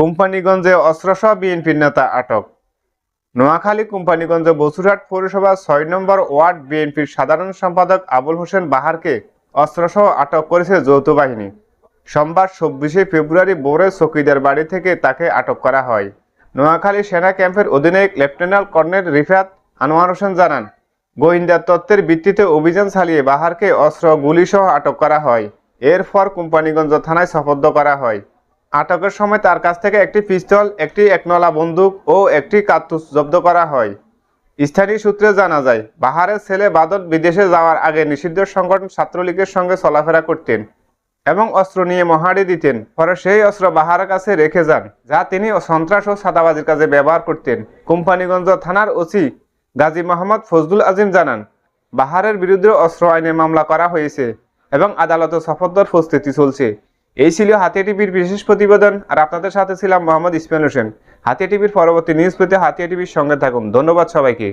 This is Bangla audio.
কোম্পানিগঞ্জে অস্ত্রসহ বিএনপির নেতা আটক। নোয়াখালী কোম্পানিগঞ্জে বসুরহাট পৌরসভা ছয় নম্বর ওয়ার্ড বিএনপির সাধারণ সম্পাদক আবুল হোসেন বাহারকে অস্ত্রসহ আটক করেছে যৌথ বাহিনী। সোমবার চব্বিশে ফেব্রুয়ারি ভোরে চকিদার বাড়ি থেকে তাকে আটক করা হয়। নোয়াখালী সেনা ক্যাম্পের অধিনায়ক লেফটেন্যান্ট কর্নেল রিফাত আনোয়ার হোসেন জানান, গোয়েন্দা তত্ত্বের ভিত্তিতে অভিযান চালিয়ে বাহারকে অস্ত্র গুলিসহ আটক করা হয়। এরপর কোম্পানিগঞ্জ থানায় সোপর্দ করা হয়। আটকের সময় তার কাছ থেকে একটি পিস্তল, একটি একনলা বন্দুক ও একটি কার্তুজ জব্দ করা হয়। স্থানীয় সূত্রে জানা যায়, বাহারের ছেলে বাদত বিদেশে যাওয়ার আগে নিষিদ্ধ সংগঠন ছাত্রলীগের সঙ্গে চলাফেরা করতেন এবং অস্ত্র নিয়ে মহাড়ি দিতেন। পরে সেই অস্ত্র বাহারের কাছে রেখে যান, যা তিনি সন্ত্রাস ও সাদাবাজির কাজে ব্যবহার করতেন। কোম্পানিগঞ্জ থানার ওসি গাজী মোহাম্মদ ফজলুল আজিম জানান, বাহারের বিরুদ্ধে অস্ত্র আইনে মামলা করা হয়েছে এবং আদালতে সফদ্দর প্রস্তুতি চলছে। এই ছিল হাতিয়া টিভির বিশেষ প্রতিবেদন, আর আপনাদের সাথে ছিলাম মোহাম্মদ ইসমাইল হোসেন। হাতিয়া টিভির পরবর্তী নিউজ পেতে হাতিয়া টিভির সঙ্গে থাকুন। ধন্যবাদ সবাইকে।